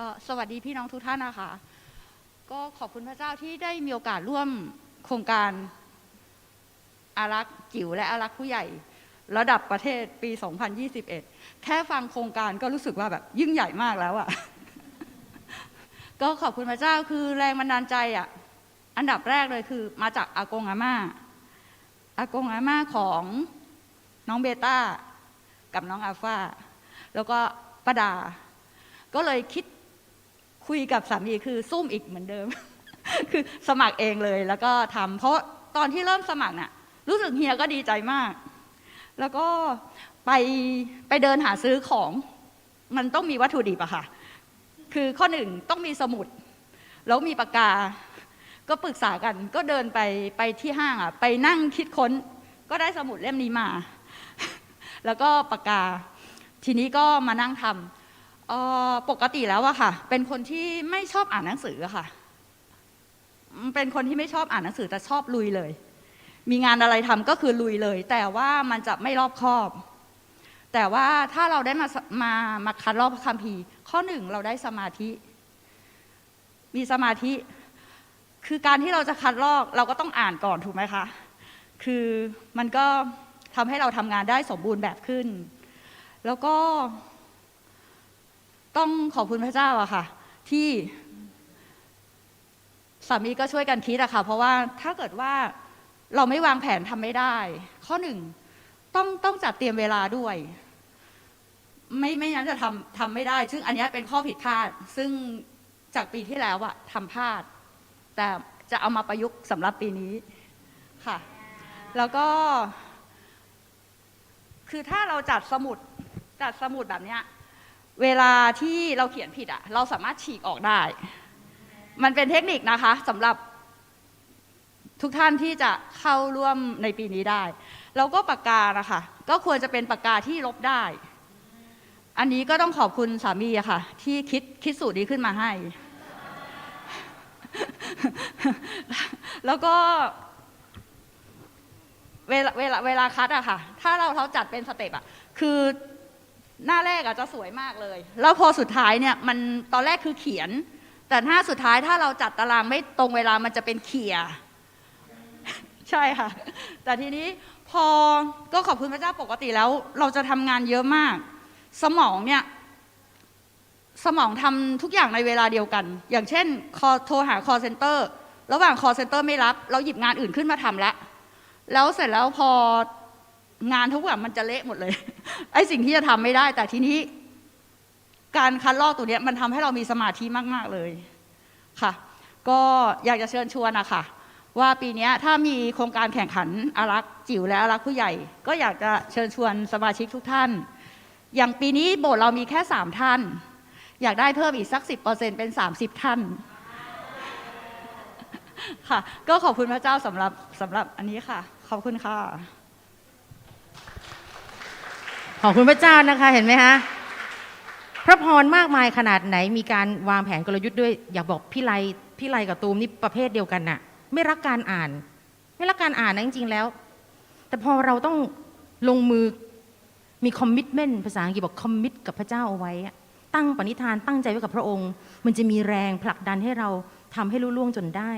ก็สวัสดีพี่น้องทุกท่านนะคะ ก็ขอบคุณพระเจ้าที่ได้มีโอกาสร่วมโครงการอารักษ์จิ๋วและอารักษ์ผู้ใหญ่ ระดับประเทศปี 2021 แค่ฟังโครงการก็รู้สึกว่าแบบยิ่งใหญ่มากแล้วอะ่ะ ก็ขอบคุณพระเจ้าคือแรงบันดาลใจอะ่ะ อันดับแรกเลยคือมาจากอากงอาม่าอากงอาม่าของน้องเบต้ากับน้องอัลฟาแล้วก็ป้าดา ก็เลยคิด คุยกับสามีคือซุ่มอีกเหมือนเดิม คือสมัครเองเลยแล้วก็ทำเพราะตอนที่เริ่มสมัครน่ะ รู้สึกเฮียก็ดีใจมาก แล้วก็ไปไปเดินหาซื้อของ มันต้องมีวัตถุดิบอะค่ะ คือข้อหนึ่งต้องมีสมุด แล้วมีปากกา ก็ปรึกษากัน ก็เดินไปไปที่ห้างอะไปนั่งคิดค้น ก็ได้สมุดเล่มนี้มา แล้วก็ปากกา ทีนี้ก็มานั่งทำ เอ่อปกติแล้วอะค่ะ เป็นคนที่ไม่ชอบอ่านหนังสืออะค่ะ เป็นคนที่ไม่ชอบอ่านหนังสือแต่ชอบลุยเลย มีงานอะไรทำก็คือลุยเลย แต่ว่ามันจะไม่รอบคอบ แต่ว่าถ้าเราได้มามามาคัดรอบคัมภีร์ ข้อหนึ่งเราได้สมาธิ มีสมาธิ คือการที่เราจะคัดลอกเราก็ต้องอ่านก่อนถูกไหมคะ คือมันก็ทำให้เราทำงานได้สมบูรณ์แบบขึ้น แล้วก็ ต้องขอบคุณพระเจ้าอะค่ะ ที่สามีก็ช่วยกันคิดอะค่ะ เพราะว่าถ้าเกิดว่าเราไม่วางแผนทำไม่ได้ ข้อหนึ่งต้องต้องจัดเตรียมเวลาด้วย ไม่ไม่งั้นจะทำทำไม่ได้ ซึ่งอันนี้เป็นข้อผิดพลาด ซึ่งจากปีที่แล้วอะทำพลาด แต่จะเอามาประยุกต์สำหรับปีนี้ค่ะ แล้วก็ คือถ้าเราจัดสมุดจัดสมุดแบบเนี้ย เวลาที่เราเขียนผิดอะเราสามารถฉีกออกได้ มันเป็นเทคนิคนะคะสำหรับทุกท่านที่จะเข้าร่วมในปีนี้ได้ แล้วก็ปากกานะคะก็ควรจะเป็นปากกาที่ลบได้ อันนี้ก็ต้องขอบคุณสามีอะค่ะ ที่คิดคิดสูตรนี้ขึ้นมาให้ แล้วก็เวลาเวลาเวลาคัดอะค่ะ ถ้าเราเราจัดเป็นสเต็ปอะคือ หน้าแรกอะจจะสวยมากเลย แล้วพอสุดท้ายเนี่ยมันตอนแรกคือเขียน แต่หน้าสุดท้ายถ้าเราจัดตารางไม่ตรงเวลามันจะเป็นเขียใช่ค่ะ แต่ทีนี้พอก็ขอบคุณพระเจ้าปกติแล้ว เราจะทำงานเยอะมาก สมองเนี่ย สมองทำทุกอย่างในเวลาเดียวกัน อย่างเช่น call โทรหา call center ระหว่าง call center ไม่รับ เราหยิบงานอื่นขึ้นมาทำล้วแล้วเสร็จแล้วพองานทุกอย่างมันจะเละหมดเลย ไอ้สิ่งที่จะทำไม่ได้ แต่ทีนี้ การคัดลอกตัวเนี้ยมันทำให้เรามีสมาธิมาก ๆเลยค่ะ ก็อยากจะเชิญชวนนะคะว่าปีนี้ถ้ามีโครงการแข่งขันอารักษ์จิ๋วและอารักษ์ผู้ใหญ่ ก็อยากจะเชิญชวนสมาชิกทุกท่าน อย่างปีนี้โบสถ์เรามีแค่สามท่าน อยากได้เพิ่มอีกสักสิบเปอร์เซ็นเป็นสามสิบท่านค่ะ ก็ขอบคุณพระเจ้าสำหรับสำหรับอันนี้ค่ะ ขอบคุณค่ะ อบคุณพระเจ้านะคะเห็นไหมคะพระพรมากมายขนาดไหนมีการวางแผนกลยุทธ์ด้วย อยากบอกพี่ไลพี่ไลกับตูมนี่ประเภทเดียวกันน่ะ ไม่รักการอ่าน ไม่รักการอ่านนะจริงๆแล้ว แต่พอเราต้องลงมือมีคอมมิ t เมนต์ภาษาอังกฤษบอกคอมมิตกับพระเจ้าเอาไว้ ตั้งปณิธานตั้งใจไว้กับพระองค์ มันจะมีแรงผลักดันให้เราทำให้รุ่ล่วงจนได้